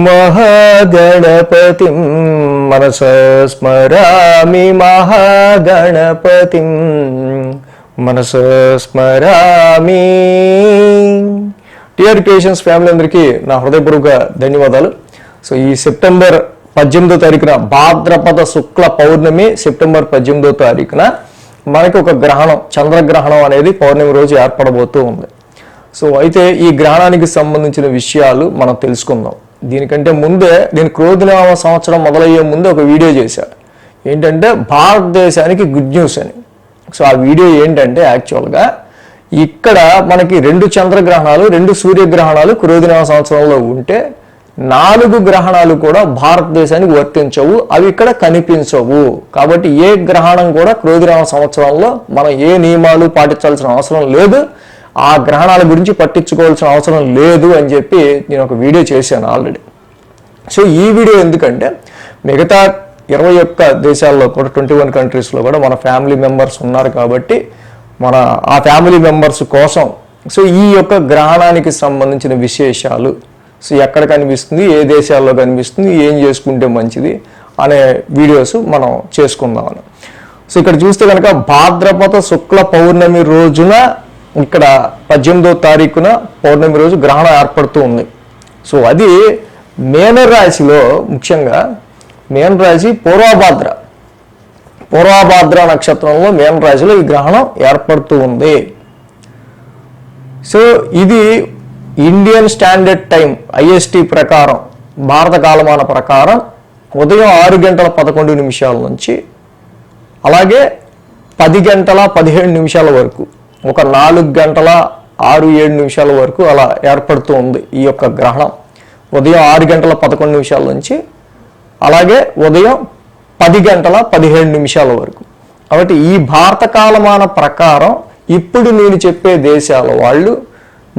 మహాగణపతిం మనస స్మరామి మహాగణపతిం మనస స్మరామి. టిఆర్ క్రియేషన్స్ ఫ్యామిలీ అందరికీ నా హృదయపూర్వక ధన్యవాదాలు. సో ఈ సెప్టెంబర్ పద్దెనిమిదో తారీఖున భాద్రపద శుక్ల పౌర్ణమి సెప్టెంబర్ పద్దెనిమిదో తారీఖున మనకి ఒక గ్రహణం చంద్రగ్రహణం అనేది పౌర్ణమి రోజు ఏర్పడబోతూ ఉంది. సో అయితే ఈ గ్రహణానికి సంబంధించిన విషయాలు మనం తెలుసుకుందాం. దీనికంటే ముందే నేను క్రోధినామ సంవత్సరం మొదలయ్యే ముందు ఒక వీడియో చేశాను ఏంటంటే భారతదేశానికి గుడ్ న్యూస్ అని. సో ఆ వీడియో ఏంటంటే యాక్చువల్గా ఇక్కడ మనకి రెండు చంద్రగ్రహణాలు రెండు సూర్యగ్రహణాలు క్రోధినామ సంవత్సరంలో ఉంటే నాలుగు గ్రహణాలు కూడా భారతదేశానికి వర్తించవు అవి ఇక్కడ కనిపించవు. కాబట్టి ఏ గ్రహణం కూడా క్రోధిరామ సంవత్సరంలో మనం ఏ నియమాలు పాటించాల్సిన అవసరం లేదు. ఆ గ్రహణాల గురించి పట్టించుకోవాల్సిన అవసరం లేదు అని చెప్పి నేను ఒక వీడియో చేశాను ఆల్రెడీ. సో ఈ వీడియో ఎందుకంటే మిగతా ఇరవై ఒక్క దేశాల్లో కూడా ట్వంటీ వన్ కంట్రీస్లో కూడా మన ఫ్యామిలీ మెంబర్స్ ఉన్నారు కాబట్టి మన ఆ ఫ్యామిలీ మెంబర్స్ కోసం. సో ఈ యొక్క గ్రహణానికి సంబంధించిన విశేషాలు సో ఎక్కడ కనిపిస్తుంది ఏ దేశాల్లో కనిపిస్తుంది ఏం చేసుకుంటే మంచిది అనే వీడియోస్ మనం చేసుకుందామని. సో ఇక్కడ చూస్తే కనుక భాద్రపద శుక్ల పౌర్ణమి రోజున ఇక్కడ పద్దెనిమిదో తారీఖున పౌర్ణమి రోజు గ్రహణం ఏర్పడుతూ ఉంది. సో అది మేనరాశిలో ముఖ్యంగా మేనరాశి పూర్వభాద్ర. పూర్వభాద్ర నక్షత్రంలో మేనరాశిలో ఈ గ్రహణం ఏర్పడుతూ ఉంది. సో ఇది ఇండియన్ స్టాండర్డ్ టైం ఐఎస్టి ప్రకారం భారత కాలమాన ప్రకారం ఉదయం ఆరు గంటల పదకొండు నిమిషాల నుంచి అలాగే పది గంటల పదిహేడు నిమిషాల వరకు ఒక నాలుగు గంటల ఆరు ఏడు నిమిషాల వరకు అలా ఏర్పడుతూ ఉంది ఈ యొక్క గ్రహణం. ఉదయం ఆరు గంటల పదకొండు నిమిషాల నుంచి అలాగే ఉదయం పది గంటల పదిహేడు నిమిషాల వరకు. కాబట్టి ఈ భారత కాలమాన ప్రకారం ఇప్పుడు నేను చెప్పే దేశాల వాళ్ళు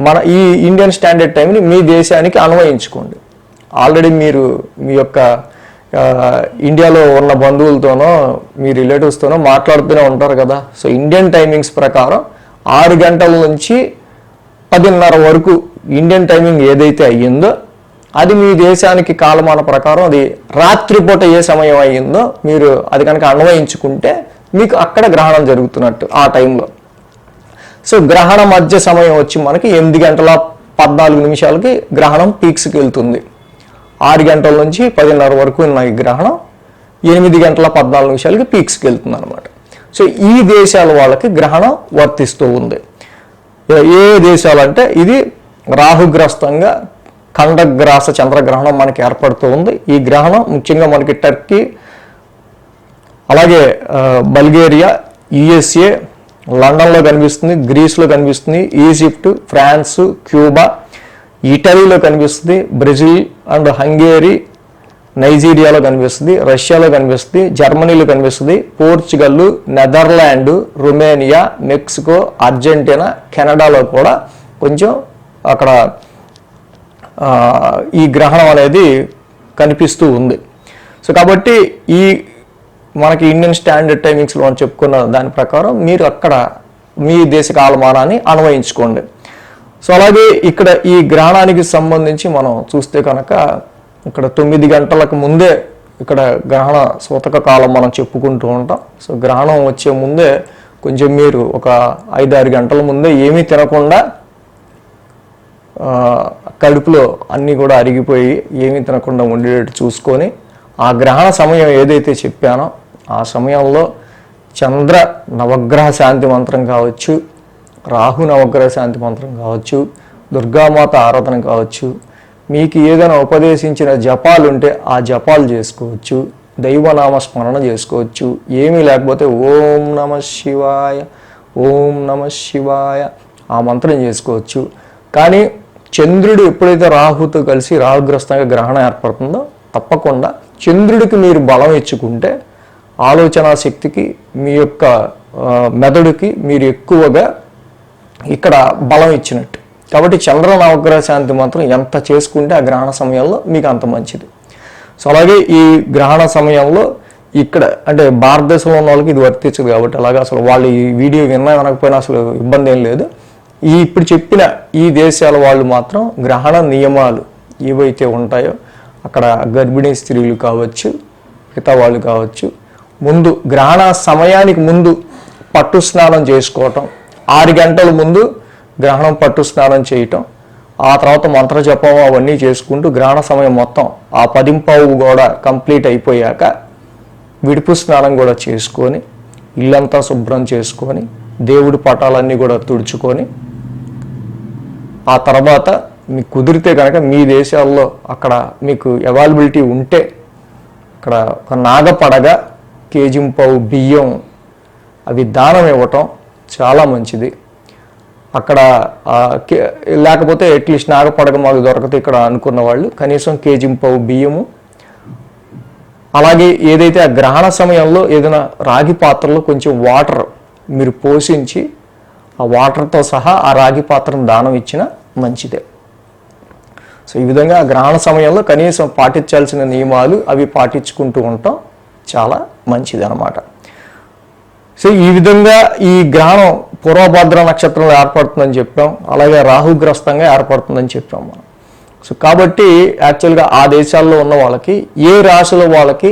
మన ఈ ఇండియన్ స్టాండర్డ్ టైంని మీ దేశానికి అన్వయించుకోండి. ఆల్రెడీ మీరు మీ యొక్క ఇండియాలో ఉన్న బంధువులతోనో మీ రిలేటివ్స్తోనో మాట్లాడుతూనే ఉంటారు కదా. సో ఇండియన్ టైమింగ్స్ ప్రకారం ఆరు గంటల నుంచి పదిన్నర వరకు ఇండియన్ టైమింగ్ ఏదైతే అయ్యిందో అది మీ దేశానికి కాలమాన ప్రకారం అది రాత్రిపూట ఏ సమయం అయ్యిందో మీరు అది కనుక అన్వయించుకుంటే మీకు అక్కడ గ్రహణం జరుగుతున్నట్టు ఆ టైంలో. సో గ్రహణ మధ్య సమయం వచ్చి మనకి ఎనిమిది గంటల పద్నాలుగు నిమిషాలకి గ్రహణం పీక్స్కి వెళ్తుంది. ఆరు గంటల నుంచి పదిన్నర వరకు ఉన్న ఈ గ్రహణం ఎనిమిది గంటల పద్నాలుగు నిమిషాలకి పీక్స్కి వెళ్తుంది అనమాట సో ఈ దేశాల వాళ్ళకి గ్రహణం వర్తిస్తూ ఉంది. ఏ- దేశాలంటే ఇది రాహుగ్రస్తంగా ఖండగ్రాస చంద్రగ్రహణం మనకి ఏర్పడుతూ ఉంది. ఈ గ్రహణం ముఖ్యంగా మనకి టర్కీ అలాగే బల్గేరియా యుఎస్ఏ లండన్లో కనిపిస్తుంది గ్రీస్లో కనిపిస్తుంది ఈజిప్ట్ ఫ్రాన్స్ క్యూబా ఇటలీలో కనిపిస్తుంది బ్రెజిల్ అండ్ హంగేరీ నైజీరియాలో కనిపిస్తుంది రష్యాలో కనిపిస్తుంది జర్మనీలో కనిపిస్తుంది Portugal Netherland Romania Mexico Argentina కెనడాలో కూడా కొంచెం అక్కడ ఈ గ్రహణం అనేది కనిపిస్తూ ఉంది. సో కాబట్టి ఈ మనకి ఇండియన్ స్టాండర్డ్ టైమింగ్స్లో మనం చెప్పుకున్న దాని ప్రకారం మీరు అక్కడ మీ దేశ కాలమానాన్ని అన్వయించుకోండి. సో అలాగే ఇక్కడ ఈ గ్రహణానికి సంబంధించి మనం చూస్తే కనుక ఇక్కడ తొమ్మిది గంటలకు ముందే ఇక్కడ గ్రహణ సూతక కాలం మనం చెప్పుకుంటూ ఉంటాం. సో గ్రహణం వచ్చే ముందే కొంచెం మీరు ఒక ఐదారు గంటల ముందే ఏమీ తినకుండా కడుపులో అన్నీ కూడా అరిగిపోయి ఏమీ తినకుండా ఉండేటట్టు చూసుకొని ఆ గ్రహణ సమయం ఏదైతే చెప్పానో ఆ సమయంలో చంద్ర నవగ్రహ శాంతి మంత్రం కావచ్చు రాహు నవగ్రహ శాంతి మంత్రం కావచ్చు దుర్గామాత ఆరాధన కావచ్చు మీకు ఏదైనా ఉపదేశించిన జపాలు ఉంటే ఆ జపాలు చేసుకోవచ్చు దైవనామ స్మరణ చేసుకోవచ్చు ఏమీ లేకపోతే ఓం నమ శివాయ ఓం నమ శివాయ ఆ మంత్రం చేసుకోవచ్చు. కానీ చంద్రుడు ఎప్పుడైతే రాహుతో కలిసి రాహుగ్రస్తంగా గ్రహణం ఏర్పడుతుందో తప్పకుండా చంద్రుడికి మీరు బలం ఇచ్చుకుంటే ఆలోచన శక్తికి మీ యొక్క మెదడుకి మీరు ఎక్కువగా ఇక్కడ బలం ఇచ్చినట్టు. కాబట్టి చంద్ర నవగ్రహ శాంతి మాత్రం ఎంత చేసుకుంటే ఆ గ్రహణ సమయంలో మీకు అంత మంచిది. సో అలాగే ఈ గ్రహణ సమయంలో ఇక్కడ అంటే భారతదేశంలో ఉన్న వాళ్ళకి ఇది వర్తించదు కాబట్టి అలాగే అసలు వాళ్ళు ఈ వీడియో విన్నా వినకపోయినా అసలు ఇబ్బంది ఏం లేదు. ఈ ఇప్పుడు చెప్పిన ఈ దేశాల వాళ్ళు మాత్రం గ్రహణ నియమాలు ఏవైతే ఉంటాయో అక్కడ గర్భిణీ స్త్రీలు కావచ్చు మిగతా వాళ్ళు కావచ్చు ముందు గ్రహణ సమయానికి ముందు పట్టు స్నానం చేసుకోవటం ఆరు గంటల ముందు గ్రహణం పట్టు స్నానం చేయటం ఆ తర్వాత మంత్ర జపం అవన్నీ చేసుకుంటూ గ్రహణ సమయం మొత్తం ఆ పదింపావు కూడా కంప్లీట్ అయిపోయాక విడుపు స్నానం కూడా చేసుకొని ఇల్లంతా శుభ్రం చేసుకొని దేవుడి పటాలన్నీ కూడా తుడుచుకొని ఆ తర్వాత మీకు కుదిరితే కనుక మీ దేశాల్లో అక్కడ మీకు అవైలబిలిటీ ఉంటే అక్కడ ఒక నాగపడగ కేజింపావు బియ్యం అవి దానం ఇవ్వటం చాలా మంచిది. అక్కడ లేకపోతే అట్లీస్ట్ నాగపడక మాకు దొరకతే ఇక్కడ అనుకున్న వాళ్ళు. కనీసం కేజింపావు బియ్యము. అలాగే ఏదైతే ఆ గ్రహణ సమయంలో ఏదైనా రాగి పాత్రలో కొంచెం వాటర్ మీరు పోషించి ఆ వాటర్తో సహా ఆ రాగి పాత్రను దానం ఇచ్చిన మంచిదే. సో ఈ విధంగా ఆ గ్రహణ సమయంలో కనీసం పాటించాల్సిన నియమాలు అవి పాటించుకుంటూ ఉండటం చాలా మంచిది అనమాట సో ఈ విధంగా ఈ గ్రహణం పూర్వభద్ర నక్షత్రంలో ఏర్పడుతుందని చెప్పాం. అలాగే రాహుగ్రస్తంగా ఏర్పడుతుందని చెప్పాం మనం. సో కాబట్టి యాక్చువల్గా ఆ దేశాల్లో ఉన్న వాళ్ళకి ఏ రాశుల వాళ్ళకి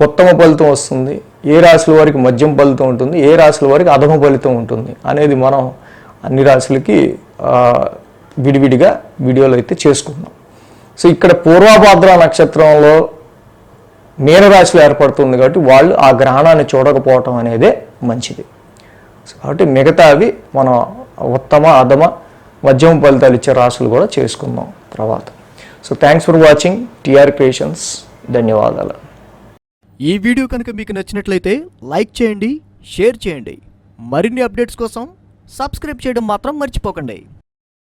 ఉత్తమ ఫలితం వస్తుంది ఏ రాశుల వారికి మద్యం ఫలితం ఉంటుంది ఏ రాశుల వారికి అధమ ఫలితం ఉంటుంది అనేది మనం అన్ని రాశులకి విడివిడిగా వీడియోలు అయితే చేసుకుందాం. సో ఇక్కడ పూర్వభద్ర నక్షత్రంలో మీనరాశిలో ఏర్పడుతుంది కాబట్టి వాళ్ళు ఆ గ్రహణాన్ని చూడకపోవటం అనేదే మంచిది. కాబట్టి కాబట్టి మిగతావి మనం ఉత్తమ అధమ మధ్యమ ఫలితాలు ఇచ్చే రాసులు కూడా చేసుకుందాం తర్వాత. So thanks for watching T R creations ధన్యవాదాలు. ఈ వీడియో కనుక మీకు నచ్చినట్లయితే లైక్ చేయండి షేర్ చేయండి. మరిన్ని అప్డేట్స్ కోసం సబ్స్క్రైబ్ చేయడం మాత్రం మర్చిపోకండి.